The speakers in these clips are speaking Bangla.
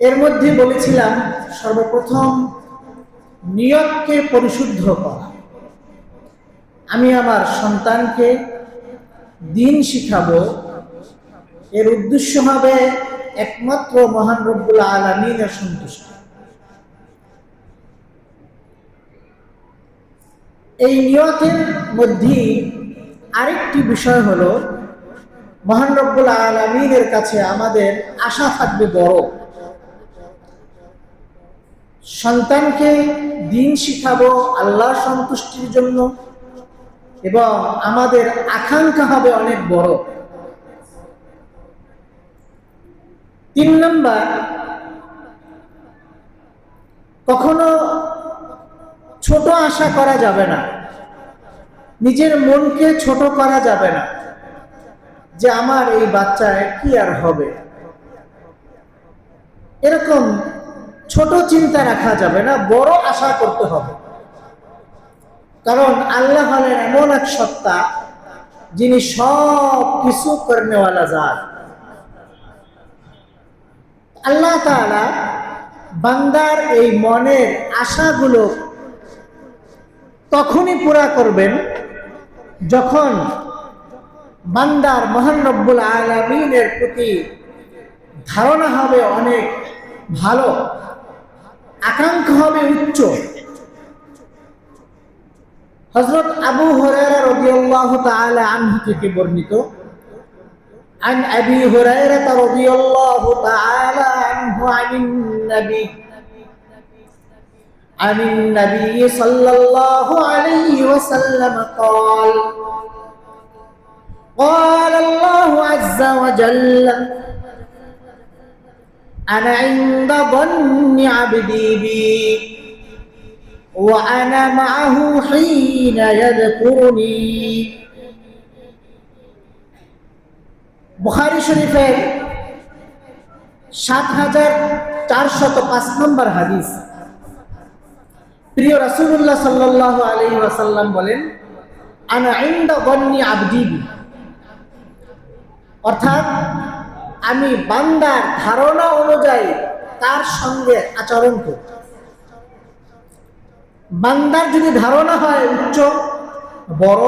এর মধ্যে বলেছিলাম, সর্বপ্রথম নিয়তকে পরিশুদ্ধ করা। আমি আমার সন্তানকে দিন শিখাবো। এর উদ্দেশ্য হবে একমাত্র মহান রব্বুল আলমিনের সন্তুষ্ট। এই নিয়তের মধ্যে আরেকটি বিষয় হলো, মহান রব্বুল আলমিনের কাছে আমাদের আশা থাকবে বড় সন্তানকে দিন শিখাবো আল্লাহ সন্তুষ্টির জন্য এবং আমাদের আকাঙ্ক্ষা হবে অনেক বড়। তিন নম্বর, কখনো ছোট আশা করা যাবে না। নিজের মনকে ছোট করা যাবে না যে আমার এই বাচ্চায় কি আর হবে। এরকম ছোট চিন্তা রাখা যাবে না, বড় আশা করতে হবে। কারণ আল্লাহ হলেন এমন এক সত্তা, যিনি সব কিছু করেনেওয়ালা যান আল্লাহ তাআলা বান্দার এই মনের আশাগুলো তখনই পুরা করবেন যখন বান্দার মহান রব্বুল আলমিনের প্রতি ধারণা হবে অনেক ভালো। আকাঙ্ক্ষা হবে উচ্চ হজরত আবু হরাইরা রাদিয়াল্লাহু তাআলা আনহু থেকে বর্ণিত عن أبي هريرة رضي الله تعالى عنه عن النبي عن النبي صلى الله عليه وسلم قال قال الله عز وجل أنا عند ظن عبدي بي وأنا معه حين يذكرني বুখারি শরীফের সাত হাজার চারশত পাঁচ নম্বর হাদিস প্রিয় রাসুল্লাহ সাল্লাহ আলী ওয়াসাল্লাম বলেন আনা ইন্দা বন্নি আবদিবি অর্থাৎ আমি বান্দার ধারণা অনুযায়ী তার সঙ্গে আচরণ করি। বান্দার যদি ধারণা হয় উচ্চ, বড়,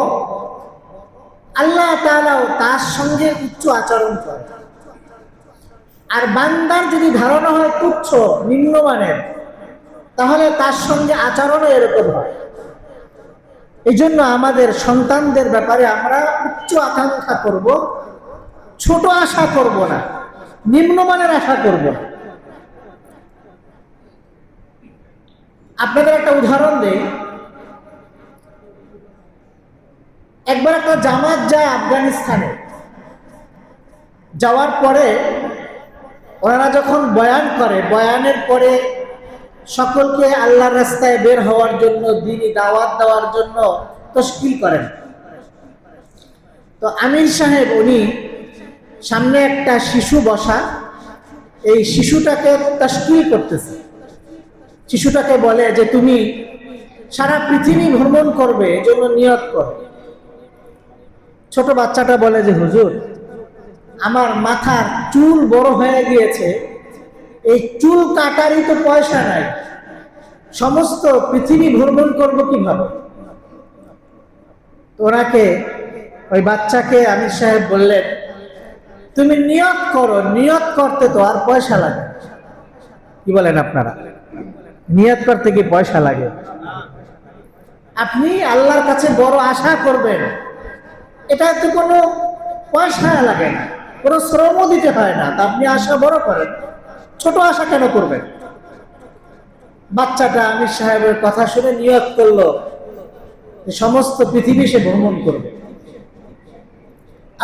আল্লাহ তালাও তার সঙ্গে উচ্চ আচরণ করে আর বান্দার যদি ধারণা হয় তুচ্ছ, নিম্নমানের, তাহলে তার সঙ্গে আচরণও এরকম হয়। এই জন্য আমাদের সন্তানদের ব্যাপারে আমরা উচ্চ আকাঙ্ক্ষা করব ছোট আশা করব না, নিম্নমানের আশা করব না। আপনাদের একটা উদাহরণ দেই। একবার একটা জামাত যায় আফগানিস্তানে। যাওয়ার পরে ওনারা যখন বয়ান করে, বয়ানের পরে সকলকে আল্লাহর রাস্তায় বের হওয়ার জন্য, দিনই দাওয়াত দেওয়ার জন্য তশকিল করেন। তো আমির সাহেব উনি সামনে একটা শিশু বসা। এই শিশুটাকে তশকিল করতেছে। শিশুটাকে বলে যে, তুমি সারা পৃথিবী ভ্রমণ করবে এজন্য নিয়ত করো। ছোট বাচ্চাটা বলে যে, হুজুর, আমার মাথার চুল বড় হয়ে গিয়েছে। এই চুল কাটারই তো পয়সা নাই। সমস্ত পৃথিবী ভ্রমণ করব কীভাবে? ওনাকে, ওই বাচ্চাকে আমির সাহেব বললেন তুমি নিয়ত করো, নিয়ত করতে তো আর পয়সা লাগে। কি বলেন আপনারা? নিয়ত করতে কি পয়সা লাগে? আপনি আল্লাহর কাছে বড় আশা করবেন। এটা তো কোনো পয়সা লাগে না, কোনো শ্রমও দিতে হয় না। তা আপনি আশা বড় করেন। ছোট আশা কেন করবেন? বাচ্চাটা আমির সাহেবের কথা শুনে নিয়ত করল সমস্ত পৃথিবী সে ভ্রমণ করবে।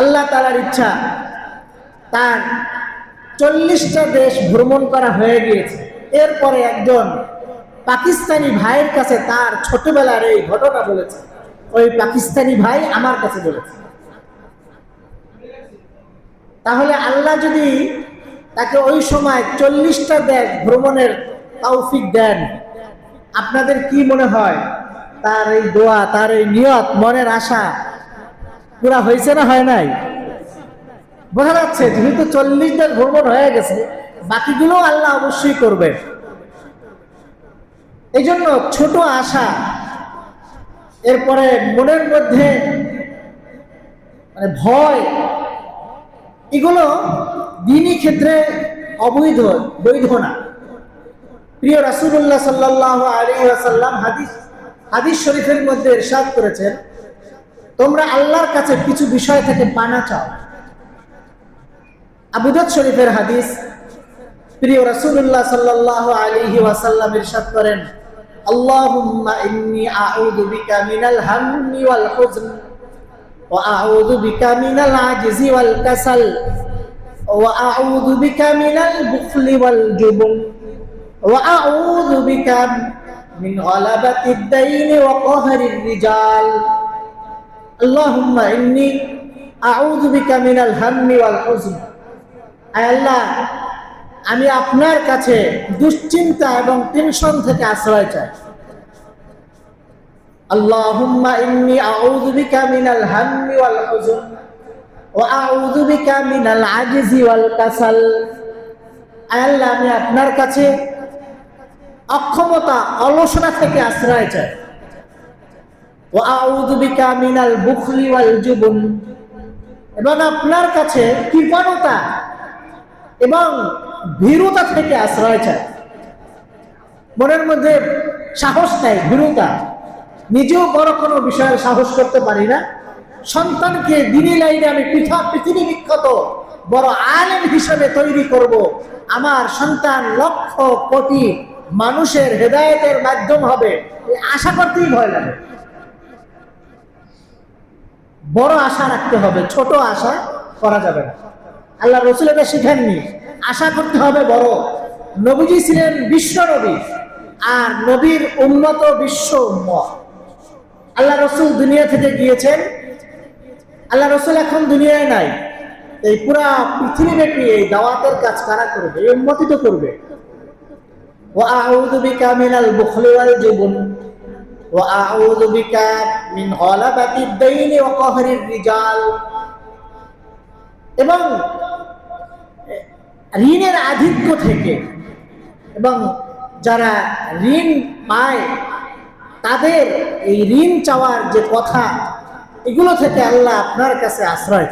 আল্লাহ তালার ইচ্ছা তার চল্লিশটা দেশ ভ্রমণ করা হয়ে গিয়েছে। এরপরে একজন পাকিস্তানি ভাইয়ের কাছে তার ছোটবেলার এই ঘটনা বলেছে। ওই পাকিস্তানি ভাই আমার কাছে বলেছে। তাহলে আল্লাহ যদি তাকে ওই সময় চল্লিশটা দেশ ভ্রমণের তৌফিক দেন, আপনাদের কি মনে হয়? তার এই দোয়া, তার এই নিয়ত, মনের আশা পুরা হয়েছে না হয় নাই? বোঝা যাচ্ছে, যেহেতু চল্লিশ দেশ ভ্রমণ হয়ে গেছে, বাকিগুলো আল্লাহ অবশ্যই করবেন। এই জন্য ছোট আশা, এরপরে মনের মধ্যে মানে ভয়, এগুলো দিনই ক্ষেত্রে অবৈধ, বৈধ না। প্রিয় রাসুল্লাহ সাল্লাহ আলী হাদিস হাদিস শরীফের মধ্যে এরশাদ করেছেন, তোমরা আল্লাহর কাছে কিছু বিষয় থেকে পানা চাও। আবুদাদ শরীফের হাদিস, প্রিয় রাসূলুল্লাহ সাল্লাল্লাহু আলাইহি ওয়াসাল্লাম ইরশাদ করেন, আল্লাহুম্মা ইন্নী আউযু বিকা মিনাল হাম্মি ওয়াল হুজন, ওয়া আউযু বিকা মিনাল আজজি ওয়াল কাসাল, ওয়া আউযু বিকা মিনাল বুখলি ওয়াল জুবন, ওয়া আউযু বিকা মিন গলাবাতিদ দাইনি ওয়া কহরির রিজাল আল্লাহুম্মা ইন্নী আউযু বিকা মিনাল হাম্মি ওয়াল হুজন আল্লাহ, আমি আপনার কাছে দুশ্চিন্তা এবং টেনশন থেকে আশ্রয় চাই। আল্লাহুম্মা ইন্নী আউযু বিকা মিনাল হাম্মি ওয়াল হুজন ওয়া আউযু বিকা মিনাল আজজি ওয়াল কাসাল। আল্লাহ, আমি আপনার কাছে অক্ষমতা অলসতা থেকে আশ্রয় চাই। ওয়া আউযু বিকা মিনাল বুখলি ওয়াল জুবন। এবং আপনার কাছে কৃপণতা এবং ভীরুতা থেকে আশ্রয় চায়। মনের মধ্যে সাহস নাই ভীরুতা। নিজেও বড় কোনো বিষয়ে সাহস করতে পারি না। সন্তানকে দিনী লাইনে আমি পৃথক পৃথিবী বিখ্যাত বড় আলেম হিসেবে তৈরি করব। আমার সন্তান লক্ষ কোটি মানুষের হেদায়েতের মাধ্যম হবে। আশা করতেই ভয় লাগে। বড় আশা রাখতে হবে, ছোট আশা করা যাবে না। আল্লাহ রসুল এটা শিখেননি। আশা করতে হবে বড়। নবীজি ছিলেন বিশ্ব নবী, আর নবীর উন্নত বিশ্ব উম্মত। আল্লাহ রসুল দুনিয়া থেকে গিয়েছেন। আল্লাহ রসুল এখন দুনিয়ায় নাই। এই পুরা পৃথিবীব্যাপী এই দাওয়াতের কাজ কারা করবে? এই উন্মতি তো করবে। ও আউযু মিনাল বুখলি ওয়াল জুবন। ও আউযু বিকা মিন গলাবাতিদ দাইনি ওয়া কহরির রিজাল। এবং ঋণের আধিক্য থেকে। এবং যারা ঋণ পায়, তাদের এই ঋণ চাওয়ার যে কথা, এগুলো থেকে আল্লাহ আপনার কাছে আশ্রয়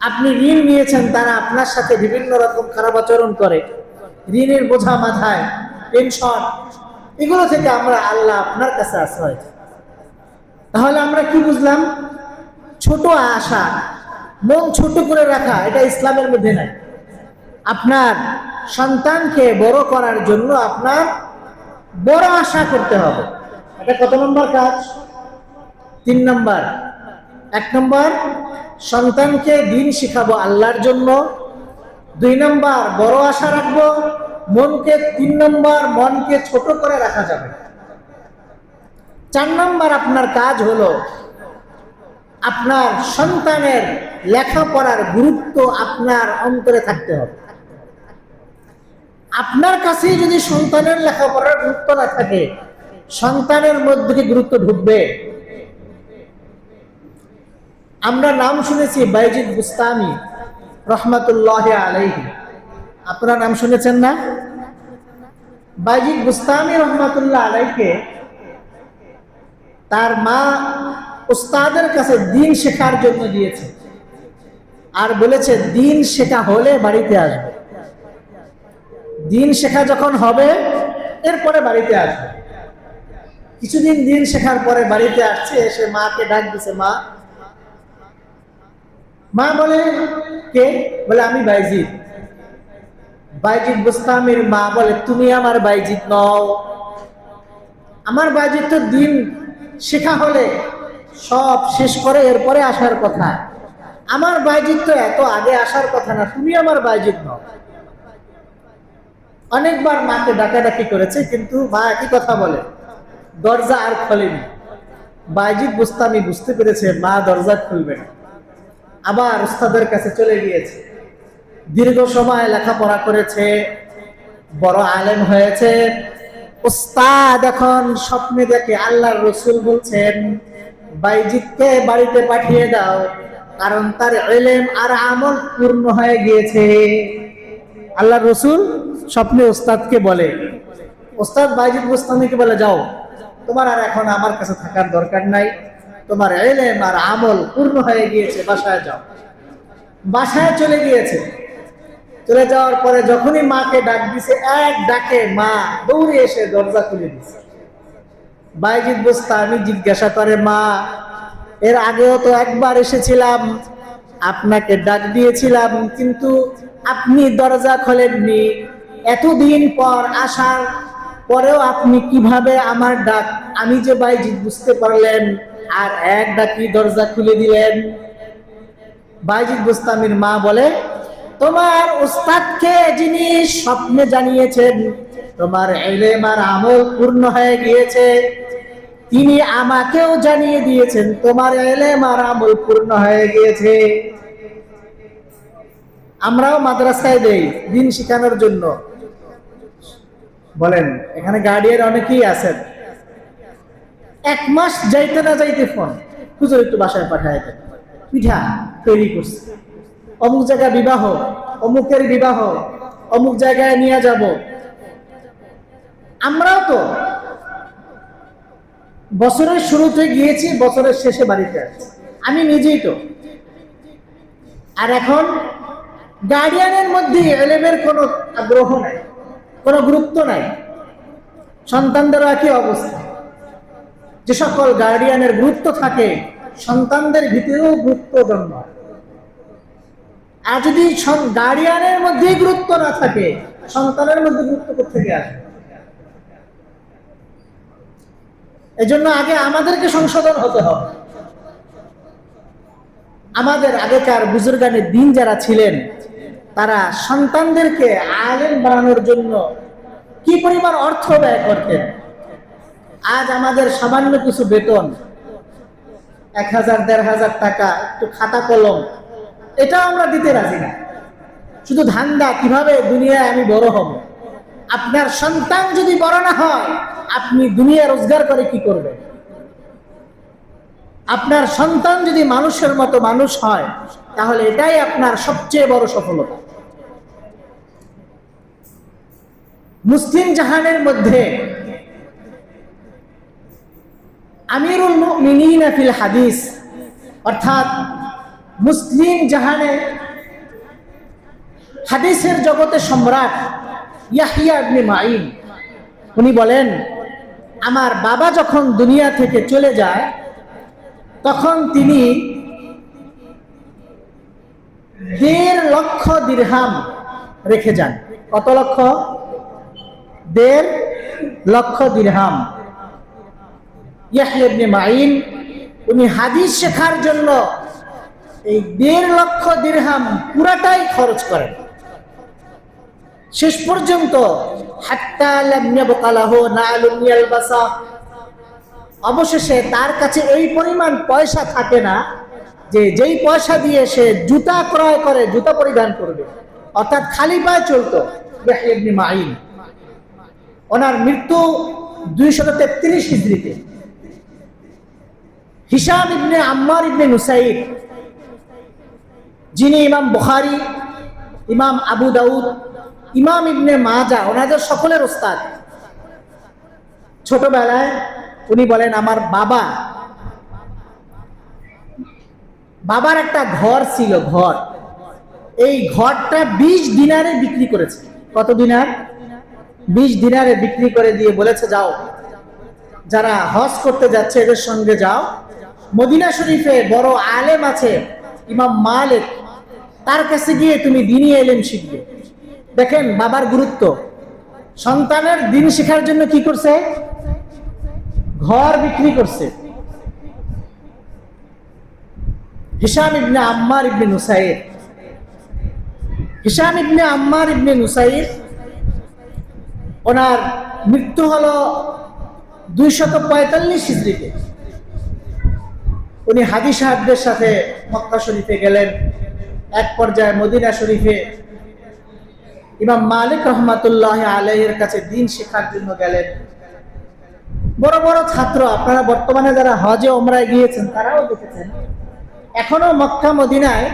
আপনি ঋণ নিয়েছেন, তারা আপনার সাথে বিভিন্ন রকম খারাপ আচরণ করে। ঋণের বোঝা মাথায় টেনশন এগুলো থেকে আমরা আল্লাহ আপনার কাছে আশ্রয় তাহলে আমরা কি বুঝলাম? ছোট আশা মন ছোট করে রাখা, এটা ইসলামের মধ্যে নাই। আপনার সন্তানকে বড় করার জন্য আপনার বড় আশা করতে হবে। এটা কত নম্বর কাজ? তিন নম্বর। এক নম্বর, সন্তানকে দিন শিখাবো আল্লাহর জন্য। দুই নম্বর, বড় আশা রাখব, মনকে। তিন নম্বর, মনকে ছোট করে রাখা যাবে। চার নম্বর আপনার কাজ হলো আপনার সন্তানের লেখাপড়ার গুরুত্ব আপনার অন্তরে থাকতে হবে। আপনার কাছে যদি সন্তানের লেখাপড়ার গুরুত্ব না থাকে, সন্তানের মধ্যে গুরুত্ব ঢুকবে। আমরা নাম শুনেছি বাইজিদ বুস্তামি, রহমতুল্লাহ আলাইহি। আপনারা নাম শুনেছেন না? বাইজিদ বুস্তামি, রহমাতুল্লাহ আলাইকে তার মা উস্তাদের কাছে দিন শেখার জন্য দিয়েছে। আর বলেছে, দিন শেখা হলে বাড়িতে আসবে। দিন শেখা যখন হবে, এরপরে বাড়িতে আসবে। কিছুদিন দিন শেখার পরে বাড়িতে আসছে, এসে মাকে ডাক দিছে, মা। মা বলে, কে? বলে, আমি বাইজিৎ বাইজিৎ বুস্তামির মা বলে, তুমি আমার বাইজিৎ নও। আমার বাইজিৎ তো দিন শেখা হলে সব শেষ করে এরপরে আসার কথা। আমার বাইজিৎ তো এত আগে আসার কথা না, তুমি আমার বাইজিৎ নও অনেকবার মাকে ডাকাডাকি করেছে, কিন্তু মা একই কথা বলে, দরজা আর খোলেনি। বাইজিৎ বুস্তামি বুঝতে পেরেছে, মা দরজা খুলবে না। আবার উস্তাদের কাছে চলে গিয়েছে। দীর্ঘ সময় লেখাপড়া করেছে, বড় আলেম হয়েছে। উস্তাদ এখন স্বপ্নে দেখে আল্লাহর রসুল বলছেন বাইজিৎকে বাড়িতে পাঠিয়ে দাও কারণ তার এলেম আর আমল পূর্ণ হয়ে গিয়েছে। আল্লাহ রসুল স্বপ্নে ওস্তাদকে বলে ওস্তাদ বাইজিদ গোস্তামিকে বলে যাও তোমার আর এখন আমার কাছে থাকার দরকার নাই। তোমার এলেম আর আমল পূর্ণ হয়ে গিয়েছে বাসায় যাও। বাসায় চলে গিয়েছে। চলে যাওয়ার পরে যখনই মাকে ডাক দিছে এক ডাকে মা দৌড়ে এসে দরজা খুলে দিছে। বাইজিদ বস্তা, আমি জিজ্ঞাসা করে, মা, এর আগেও তো একবার এসেছিলাম, আপনাকে ডাক দিয়েছিলাম, কিন্তু আপনি দরজা খোলেননি। এতদিন পর আসার পরেও আপনি কীভাবে আমার ডাক? আমি যে বাইজিদ বুঝতে পারলেন, আর এক ডাকি দরজা খুলে দিলেন। বাইজিদ বুস্তামির মা বলে, তোমার উস্তাদকে যিনি স্বপ্নে জানিয়েছেন, তোমার এলেম আর আমল পূর্ণ হয়ে গিয়েছে তিনি আমাকেও জানিয়ে দিয়েছেন, তোমার এলেম আর আমল পূর্ণ হয়ে গিয়েছে। আমরাও মাদ্রাসায় দেই, দিন শিখানোর জন্য। বলেন, এখানে গার্ডিয়ান অনেকেই আছেন। এক মাস যাইতে না যাইতে ফোন খুঁজো একটু বাসায় পাঠায় দেন। পিঠা তৈরি করছে। অমুক জায়গায় বিবাহ, অমুকের বিবাহ, অমুক জায়গায় নিয়ে যাব। আমরাও তো বছরের শুরুতে গিয়েছি, বছরের শেষে বাড়িতে আমি নিজেই তো। আর এখন গার্ডিয়ানের মধ্যে এলেমের কোনো আগ্রহ নাই, কোনো গুরুত্ব নাই। সন্তানদেরও একই অবস্থা? যে সকল গার্ডিয়ানের গুরুত্ব থাকে, সন্তানদের ভিতরেও গুরুত্ব জন্ম আর যদি গার্ডিয়ানের মধ্যেই গুরুত্ব না থাকে, সন্তানের মধ্যে গুরুত্ব থেকে আসবে? এজন্য আগে আমাদেরকে সংশোধন হতে হবে। আমাদের আগেকার বুজুর্গানের দিন যারা ছিলেন, তারা সন্তানদেরকে আলেম বানানোর জন্য কি পরিমাণ অর্থ ব্যয় করতেন? আজ আমাদের সামান্য কিছু বেতন, এক হাজার, দেড় হাজার টাকা, একটু খাতা কলম এটা আমরা দিতে রাজি না। শুধু ধান্দা, কীভাবে দুনিয়ায় আমি বড় হব? আপনার সন্তান যদি বড় না হয় আপনি দুনিয়া রোজগার করে কি করবেন? আপনার সন্তান যদি মানুষের মতো মানুষ হয়, তাহলে এটাই আপনার সবচেয়ে বড় সফলতা। মুসলিম জাহানের মধ্যে আমিরুল মুমিনিন ফিল হাদিস, অর্থাৎ মুসলিম জাহানে হাদিসের জগতে সম্রাট ইয়াহিয়া ইবনে মাইন উনি বলেন আমার বাবা যখন দুনিয়া থেকে চলে যায়, তখন তিনি দেড় লক্ষ দিরহাম রেখে যান। কত লক্ষ? দেড় লক্ষ দিরহাম। ইয়াহিবনে মাইন উনি হাদিস শেখার জন্য এই দেড় লক্ষ দিরহাম পুরাটাই খরচ করেন। শেষ পর্যন্ত অবশেষে তার কাছে এই পরিমাণ পয়সা থাকে না যে যেই পয়সা দিয়ে সে জুতা ক্রয় করে, জুতা পরিধান করবে। অর্থাৎ খালি পায়ে চলতো মাইন ওনার মৃত্যু দুইশত তেত্রিশ হিজড়িতে। হিসাম ইবনে আম্মার ইবনে নুসাইদ যিনি ইমাম বুখারি, ইমাম আবু দাউদ ইমাম ইবনে মাজা, ওনাদের সকলের ওস্তাদ। ছোটবেলায় উনি বলেন, আমার বাবা বাবার একটা ঘর ছিল, ঘর। এই ঘরটা বিশ দিনারে বিক্রি করেছে। কত দিনার? বিশ দিনারে বিক্রি করে দিয়ে বলেছে, যাও, যারা হজ করতে যাচ্ছে, এদের সঙ্গে যাও। মদিনা শরীফে বড় আলেম আছে, ইমাম মালিক। তার কাছে গিয়ে তুমি দিনই এলেম শিখবে। দেখেন বাবার গুরুত্ব। সন্তানের দিন শেখার জন্য কি করছে? ঘর বিক্রি করছে। হিসাম ইবনে আম্মার ইবনে নুসাইর। হিসাম ইবনে আম্মার ইবনে নুসাইর, ওনার মৃত্যু হলো দুইশত পঁয়তাল্লিশ হিজড়িতে। উনি হাদি সাহেবদের সাথে মক্কা শরীফে গেলেন। এক পর্যায়ে মদিনা শরীফে ইমাম মালিক রহমাতুল্লাহ আলহের কাছে দিন শেখার জন্য গেলেন। বড় বড় ছাত্র, আপনারা বর্তমানে যারা হজে ওমরায় গিয়েছেন, তারাও দেখেছেন, এখনও মক্কা, মদিনায়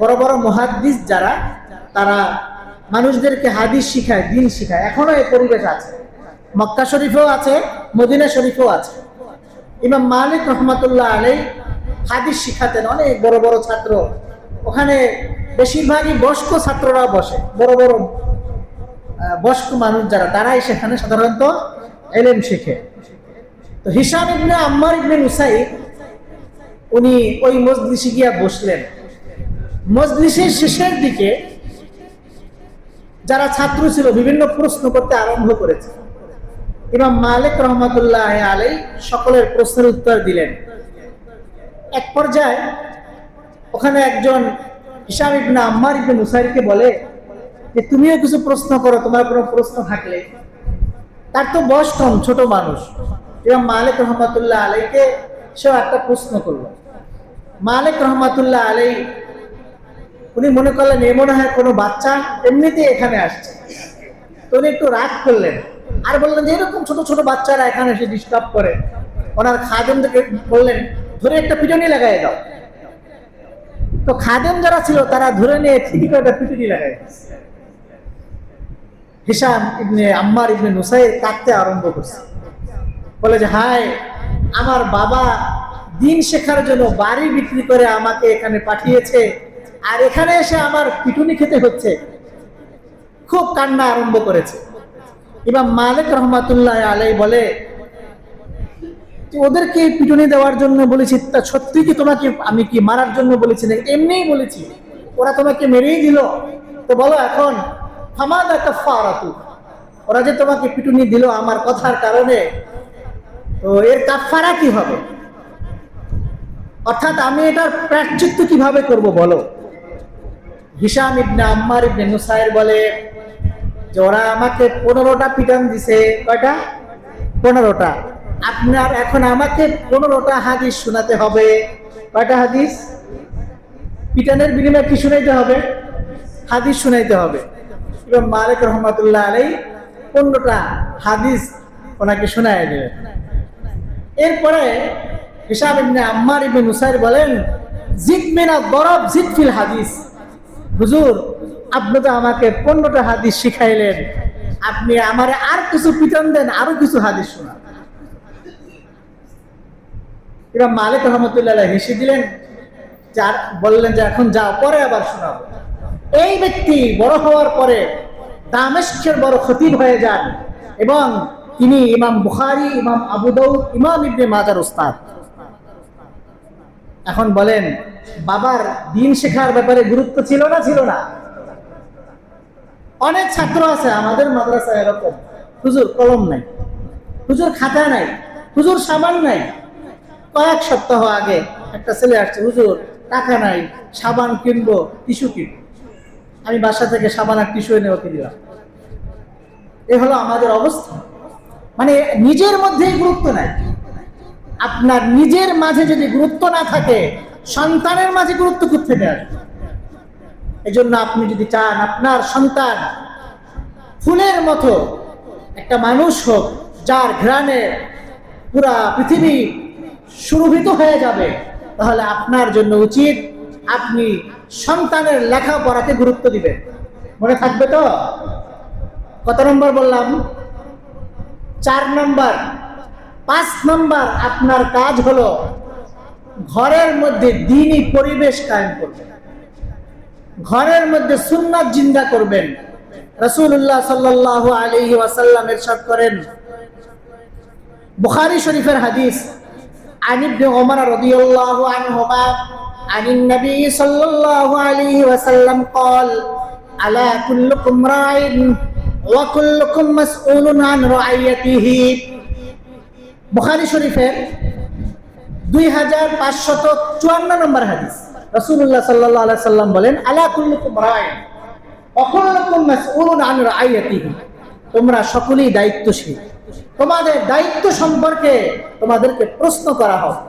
বড় বড় মহাদ্দিস যারা, তারা মানুষদেরকে হাদিস শিখায়, দিন শিখায়। এখনও এই পরিবেশ আছে। মক্কা শরীফেও আছে, মদিনা শরীফেও আছে। ইমাম মালিক রহমতুল্লাহ আলাই হাদিস শিখাতেন অনেক বড় বড় ছাত্র। ওখানে বেশিরভাগই বয়স্ক ছাত্ররা বসে, বড় বড় বয়স্ক মানুষ যারা, তারাই সেখানে সাধারণত এলেম শেখে। তো হিসাম ইবনে আম্মার ইবনে মুসাই উনি ওই মজলিসে গিয়া বসলেন। মজলিসের শেষের দিকে যারা ছাত্র ছিল, বিভিন্ন প্রশ্ন করতে আরম্ভ করেছে। ইমাম মালিক রহমতুল্লাহ আলাই সকলের প্রশ্নের উত্তর দিলেন। এক পর্যায়ে ওখানে একজন হিসাব ইবনে আম্মার ইবনে মুসাইরকে বলে যে, তুমিও কিছু প্রশ্ন করো, তোমার কোনো প্রশ্ন থাকলে। তার তো বয়স কম, ছোট মানুষ। ইমাম মালিক রহমতুল্লাহ আলাইকে সেও একটা প্রশ্ন করল। মালিক রহমতুল্লাহ আলাই, উনি মনে করলেন, এ মনে হয় কোনো বাচ্চা এমনিতেই এখানে আসছে। তো উনি একটু রাগ করলেন। আর বললেন যে, এরকম ছোট ছোট বাচ্চারা এখানে এসে ডিস্টার্ব করে। ওনার খাদেমদেরকে বললেন, ধরে একটা পিটনি লাগাই দাও। তো খাদেম যারা ছিল, তারা ধরে নিয়ে ঠিকই করে একটা পিটনি লাগাই হিসাম ইবনে আম্মার ইবনে নুসাই কাঁদতে আরম্ভ করছে। বলে যে, হায়, আমার বাবা দিন শেখার জন্য বাড়ি বিক্রি করে আমাকে এখানে পাঠিয়েছে, আর এখানে এসে আমার পিটুনি খেতে হচ্ছে। খুব কান্না আরম্ভ করেছে। এবার মালিক রহমাতুল্লাহ আলাই বলে ওদেরকে পিটুনি দেওয়ার জন্য বলেছি, তা সত্যি কি তোমাকে আমি কি মারার জন্য বলেছি না এমনিই বলেছি। ওরা তোমাকে মেরেই দিল। তো বলো এখন হামাদ একটা ফারাতু। ওরা যে তোমাকে পিটুনি দিল আমার কথার কারণে, তো এর কাফারা কি হবে? অর্থাৎ আমি এটার প্রায়শ্চিত্ত কীভাবে করব বলো? হিসাম ইবনে আম্মার ইবনে নুসাইর বলে যে ওরা আমাকে পনেরোটা পিটান দিছে। কয়টা? পনেরোটা। আপনার এখন আমাকে পনেরোটা হাদিস শোনাতে হবে। কয়টা হাদিস? পিটানের বিনিময়ে কি শুনাইতে হবে? হাদিস শুনাইতে হবে। এবং মালিক রহমতুল্লাহ আলাই পনেরোটা হাদিস ওনাকে শোনায় দেবেন এরপরে হিসাব আম্মার ইবনে মুসাইর বলেন, জিদ মিনা বরফ জিদ ফিল হাদিস। হুজুর, আপনি তো আমাকে পনেরোটা হাদিস শিখাইলেন। আপনি আমার আর কিছু পিটন দেন, আরও কিছু হাদিস শোনান। এবার মালিক রহমতুল্লাহ হেসে দিলেন, যার বললেন যে, এখন যাও, পরে আবার শোনাবো। এই ব্যক্তি বড় হওয়ার পরে দামেস্কের বড় খতিব হয়ে যান এবং তিনি ইমাম বুখারি, ইমাম আবু দাউদ, ইমাম ইবনে মাজার উস্তাদ। এখন বলেন, বাবার দিন শেখার ব্যাপারে গুরুত্ব ছিল না ছিল না? অনেক ছাত্র আছে, আমাদের মাদ্রাসায় এরকম। হুজুর কলম নাই, হুজুর খাতা নাই, হুজুর সাবান নাই। কয়েক সপ্তাহ আগে একটা ছেলে আসছে, হুজুর, টাকা নাই, সাবান কিনবো, টিস্যু কিনবো। আমি বাসা থেকে সাবান আর টিস্যু এনে ওকে দিলাম। এ হলো আমাদের অবস্থা। মানে নিজের মধ্যেই গুরুত্ব নাই। আপনার নিজের মাঝে যদি গুরুত্ব না থাকে, সন্তানের মাঝে গুরুত্ব থেকে আসবে? এই জন্য আপনি যদি চান আপনার সন্তান ফুলের মতো একটা মানুষ হোক, যার ঘ্রাণে পুরা পৃথিবী সুরভিত হয়ে যাবে, তাহলে আপনার জন্য উচিত আপনি সন্তানের লেখাপড়াকে গুরুত্ব দিবেন। মনে থাকবে তো? কত নম্বর বললাম? চার নম্বর। পাঁচ নম্বর আপনার কাজ হলো ঘরের মধ্যে দিনই পরিবেশ কায়েম করবেন। ঘরের মধ্যে সুন্নাত জিন্দা করবেন। রসুল্লাহ সাল্লাহ আলহি ওয়াসাল্লাম এরশাদ করেন। বুখারী শরীফের হাদিস عن ابن عمر رضي الله عنهما عن النبي صلى الله عليه وسلم قال ألا كلكم راع وكلكم مسؤول عن رعيته বুখারী শরীফের দুই হাজার পাঁচশত চুয়ান্ন নম্বর হাদিস রসুল্লাহ সাল্লাহ আলাই সাল্লাম বলেন আলা কুল্লুকুম রায় অকুল্লুকুম মাসউলুন আন রাইয়াতিহি তোমরা সকলেই দায়িত্বশীল তোমাদের দায়িত্ব সম্পর্কে তোমাদেরকে প্রশ্ন করা হবে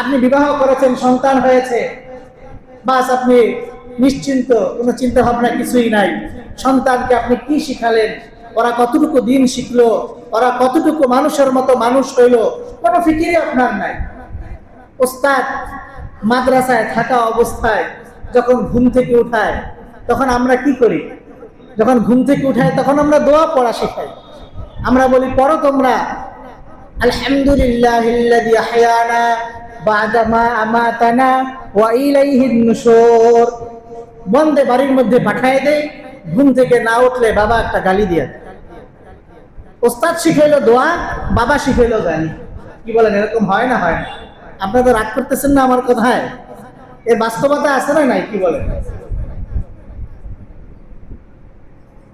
আপনি বিবাহ করেছেন, সন্তান হয়েছে। বাস, আপনি নিশ্চিন্ত, কোনো চিন্তা ভাবনা কিছুই নাই। সন্তানকে আপনি কি শিখালেন? ওরা কতটুকু দিন শিখলো? ওরা কতটুকু মানুষের মতো মানুষ হইল? কোনো ফিকিরে আপনার নাই। ওস্তাদ, মাদ্রাসায় থাকা অবস্থায় যখন ঘুম থেকে উঠায়, তখন আমরা কি করি? যখন ঘুম থেকে উঠাই তখন আমরা দোয়া পড়া শেখাই। আমরা বলি, পড়ো তোমরা। আলহামদুলিল্লাহ বন্দে বাড়ির মধ্যে পাঠায় দেয়, ঘুম থেকে না উঠলে বাবা একটা গালি দেয়। ওস্তাদ শিখাইলো দোয়া, বাবা শিখাইলো গালি। কি বলেন, এরকম হয় না হয় না? আপনারা তো রাগ করতেছেন না আমার কথায়? এর বাস্তবতা আছে না নাই, কি বলেন?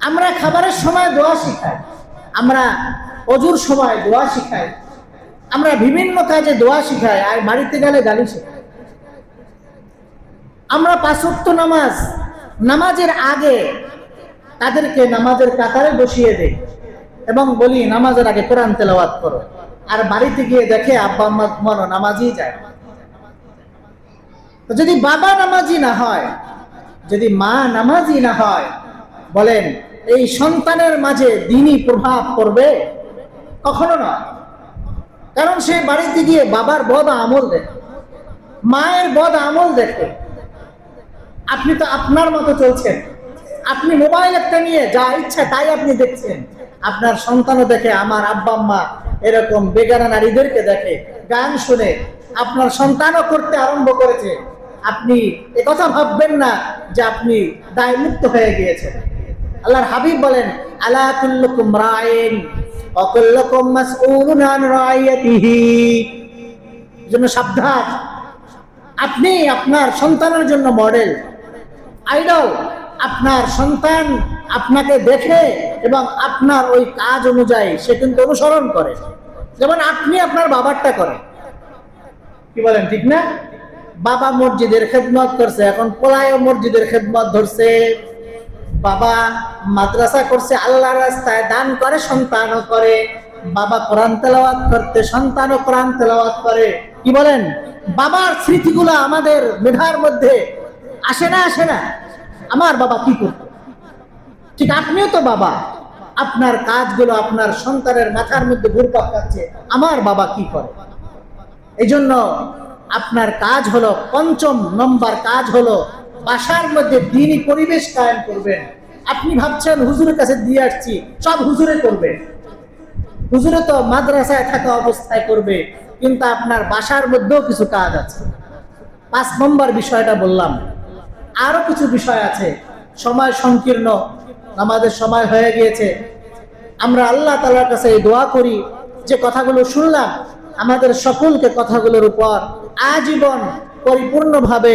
আমরা খাবারের সময় দোয়া শিখাই। আমরা অজুর সময় দোয়া শিখাই। আমরা বিভিন্ন কাজে দোয়া শিখাই, আর বাড়িতে গেলে গালি শেখাই। আমরা পাঁচক্ত নামাজ, নামাজের আগে তাদেরকে নামাজের কাতারে বসিয়ে দেই এবং বলি, নামাজের আগে কোরআন তেলাওয়াত করো। আর বাড়িতে গিয়ে দেখে, আব্বা, আম্মা মনো নামাজই যায় যদি বাবা নামাজি না হয়, যদি মা নামাজি না হয়, বলেন এই সন্তানের মাঝে দিনই প্রভাব পড়বে? কখনো না। কারণ সে বাড়িতে গিয়ে বাবার বদ আমল দেখে, মায়ের বদ আমল দেখে। আপনি তো আপনার মতো চলছেন। আপনি মোবাইল একটা নিয়ে যা ইচ্ছা তাই আপনি দেখছেন। আপনার সন্তানও দেখে, আমার আব্বা আম্মা এরকম বেগানা নারীদেরকে দেখে, গান শুনে আপনার সন্তানও করতে আরম্ভ করেছে। আপনি কথা ভাববেন না যে আপনি দায় মুক্ত হয়ে গিয়েছেন। আল্লাহর হাবিব বলেন, আলা আন জন্য সাবধান। আপনি আপনার সন্তানের জন্য মডেল, আইডল। আপনার সন্তান আপনাকে দেখে এবং আপনার ওই কাজ অনুযায়ী সে কিন্তু অনুসরণ করে। যেমন আপনি আপনার বাবারটা করেন। কি বলেন, ঠিক না? বাবা মসজিদের খেদমত করছে, এখন পোলায় মসজিদের খেদমত ধরছে। বাবা মাদ্রাসা করছে আল্লাহ রাস্তায় দান করে, সন্তানও করে। বাবা কোরআন তেলাওয়াত করতে, সন্তানও কোরআন তেলাওয়াত করে। কি বলেন? বাবার স্মৃতিগুলো আমাদের মেধার মধ্যে আসে না আসে না। আমার বাবা কি করতো? ঠিক আপনিও তো বাবা। আপনার কাজগুলো আপনার সন্তানের মাথার মধ্যে ঘুরপাক খাচ্ছে। আমার বাবা কি করে? এই জন্য আপনার কাজ হলো পঞ্চম নম্বর কাজ হলো বাসার মধ্যে দিনই পরিবেশ কায়েম করবেন। আপনি ভাবছেন, হুজুরের কাছে দিয়ে আসছি, সব হুজুরে করবে। হুজুরে তো মাদ্রাসায় থাকা অবস্থায় করবে, কিন্তু আপনার বাসার মধ্যেও কিছু কাজ আছে। পাঁচ নম্বর বিষয়টা বললাম। আরও কিছু বিষয় আছে। সময় সংকীর্ণ আমাদের সময় হয়ে গিয়েছে। আমরা আল্লাহ তালার কাছে এই দোয়া করি, যে কথাগুলো শুনলাম, আমাদের সকলকে কথাগুলোর উপর আজীবন পরিপূর্ণভাবে